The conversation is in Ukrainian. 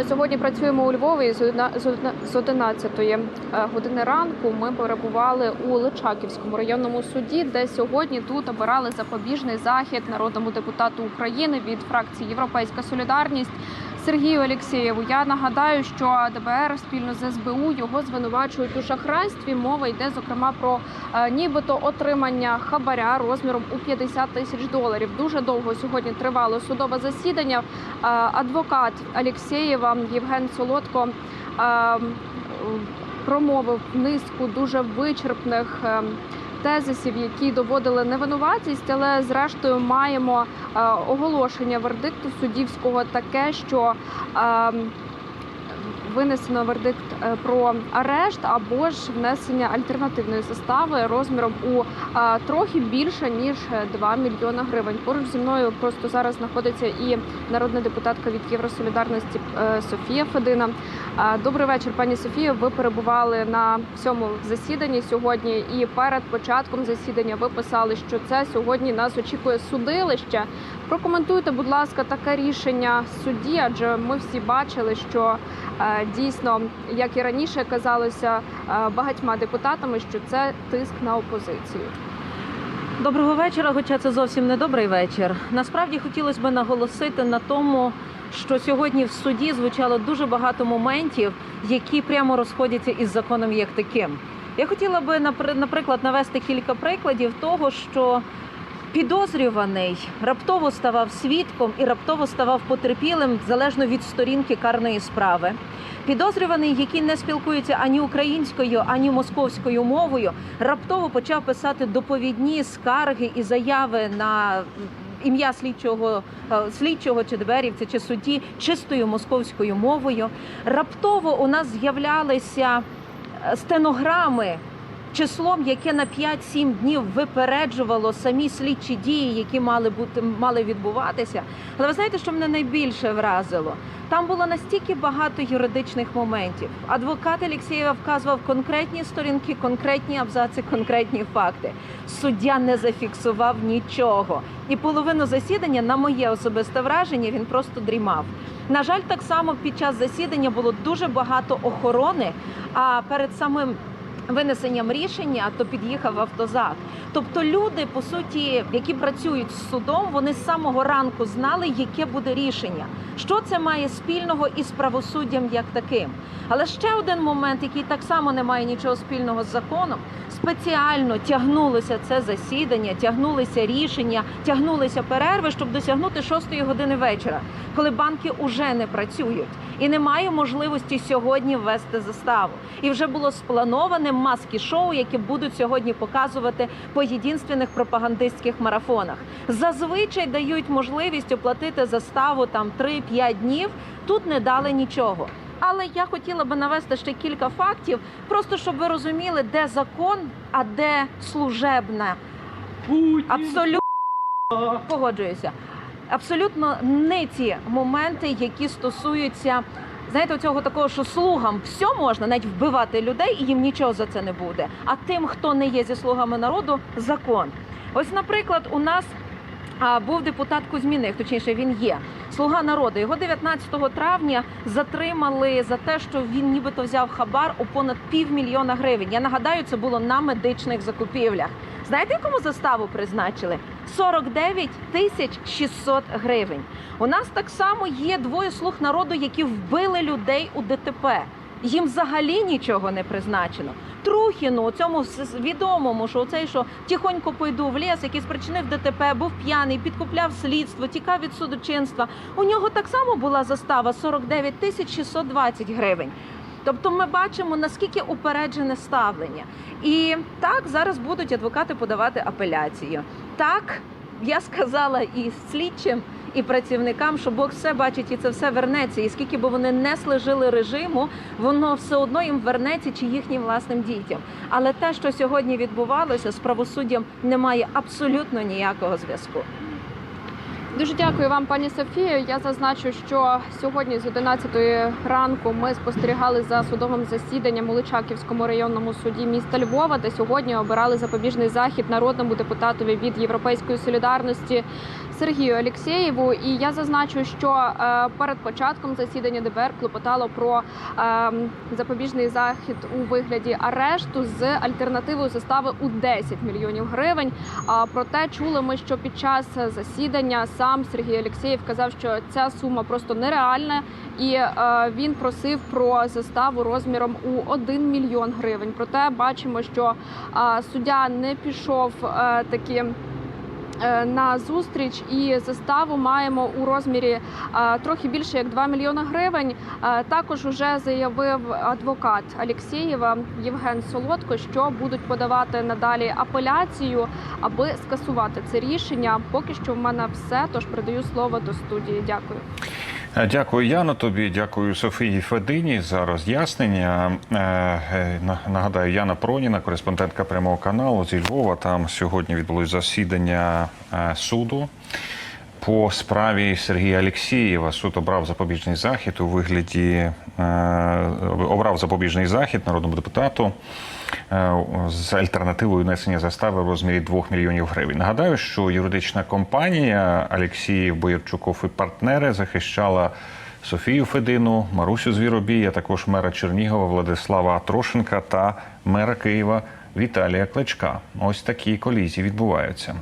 На сьогодні працюємо у Львові з одна- з одна- з 11 години ранку. Ми перебували у Личаківському районному суді, де сьогодні тут обирали запобіжний захід народному депутату України від фракції Європейська Солідарність Сергію Олексєєву. Я нагадаю, що ДБР спільно з СБУ його звинувачують у шахрайстві. Мова йде зокрема про е, нібито отримання хабаря розміром у 50 тисяч доларів. Дуже довго сьогодні тривало судове засідання. Е, Адвокат Алєксєєва Євген Солодко е, промовив низку дуже вичерпних. Тезисів, які доводили невинуватість, але зрештою маємо е, оголошення вердикту суддівського таке, що е, винесено вердикт е, про арешт або ж внесення альтернативної застави розміром у е, трохи більше ніж 2 мільйона гривень. Поруч зі мною просто зараз знаходиться і народна депутатка від Євросолідарності е, Софія Федина. Е, Добрий вечір, пані Софія. Ви перебували на цьому засіданні сьогодні, і перед початком засідання ви писали, що це сьогодні нас очікує судилище. Прокоментуйте, будь ласка, таке рішення судді, адже ми всі бачили, що е, дійсно, як і раніше казалося е, багатьма депутатами, що це тиск на опозицію. Доброго вечора, хоча це зовсім не добрий вечір. Насправді хотілося б наголосити на тому, що сьогодні в суді звучало дуже багато моментів, які прямо розходяться із законом як таким. Я хотіла би напри- наприклад навести кілька прикладів того, що підозрюваний раптово ставав свідком і раптово ставав потерпілим залежно від сторінки карної справи. Підозрюваний, який не спілкується ані українською, ані московською мовою, раптово почав писати доповідні скарги і заяви на ім'я слідчого е, слідчого чи дверівця чи судді чистою московською мовою. Раптово у нас з'являлися е, стенограми. Числом, яке на 5-7 днів випереджувало самі слідчі дії, які мали бути мали відбуватися. Але ви знаєте, що мене найбільше вразило? Там було настільки багато юридичних моментів. Адвокат Олексєєва вказував конкретні сторінки, конкретні абзаци, конкретні факти. Суддя не зафіксував нічого. І половину засідання, на моє особисте враження, він просто дрімав. На жаль, так само під час засідання було дуже багато охорони. А перед самим винесенням рішення, то під'їхав автозак. Тобто люди, по суті, які працюють з судом, вони з самого ранку знали, яке буде рішення, що це має спільного із правосуддям як таким. Але ще один момент, який так само не має нічого спільного з законом, спеціально тягнулося це засідання, тягнулися рішення, тягнулися перерви, щоб досягнути 6 години вечора, коли банки уже не працюють і немає можливості сьогодні ввести заставу. І вже було сплановане маски шоу, які будуть сьогодні показувати по єдинственних пропагандистських марафонах. Зазвичай дають можливість оплатити заставу там 3-5 днів. Тут не дали нічого. Але я хотіла би навести ще кілька фактів, просто щоб ви розуміли, де закон, а де служебна. Абсолютно погоджуюся. Абсолютно не ці моменти, які стосуються. Знаєте, цього такого, що слугам все можна навіть вбивати людей, і їм нічого за це не буде. А тим, хто не є зі слугами народу, закон. Ось, наприклад, у нас був депутат Кузьміних, точніше, він є слуга народу. Його 19 травня затримали за те, що він нібито взяв хабар у понад півмільйона гривень. Я нагадаю, це було на медичних закупівлях. Знаєте, якому заставу призначили? 49 тисяч 600 гривень. У нас так само є двоє слуг народу, які вбили людей у ДТП. Їм взагалі нічого не призначено. Трухіну, у цьому відомому, що цей, що тихонько пойду в ліс, який спричинив ДТП, був п'яний, підкупляв слідство, тікав від судочинства. У нього так само була застава 49 тисяч 620 гривень. Тобто ми бачимо наскільки упереджене ставлення. І так зараз будуть адвокати подавати апеляцію. Так я сказала і слідчим, і працівникам, що Бог все бачить і це все вернеться. І скільки б вони не служили режиму, воно все одно їм вернеться чи їхнім власним дітям. Але те, що сьогодні відбувалося з правосуддям, немає абсолютно ніякого зв'язку. Дуже дякую вам, пані Софію. Я зазначу, що сьогодні з 11 ранку ми спостерігали за судовим засіданням у Личаківському районному суді міста Львова, де сьогодні обирали запобіжний захід народному депутатові від Європейської солідарності Сергію Алєксєєву. І я зазначу, що е, перед початком засідання ДБР клопотало про е, запобіжний захід у вигляді арешту з альтернативою застави у 10 мільйонів гривень. А проте чули ми, що під час засідання сам Сергій Олексєєв казав, що ця сума просто нереальна, і е, він просив про заставу розміром у 1 мільйон гривень. Проте бачимо, що е, суддя не пішов е, таки. е, На зустріч і заставу маємо у розмірі е, трохи більше як 2 мільйони гривень. Е, Також уже заявив адвокат Алєксєєва Євген Солодко, що будуть подавати надалі апеляцію, аби скасувати це рішення. Поки що в мене все. Тож передаю слово до студії. Дякую. Е, Дякую, Яно. Тобі дякую Софії Федині за роз'яснення. Е, е, на- Нагадаю, Яна Проніна, кореспондентка прямого каналу зі Львова. Там сьогодні відбулось засідання суду. По справі Сергія Алєксєєва суд обрав запобіжний захід у вигляді е, обрав запобіжний захід народному депутату е, з альтернативою внесення застави в розмірі 2 мільйонів гривень. Нагадаю, що юридична компанія Алєксєєв, Боярчуков і партнери захищала Софію Федину, Марусю Звіробій, а також мера Чернігова Владислава Трошенка та мера Києва Віталія Кличка. Ось такі колізії відбуваються.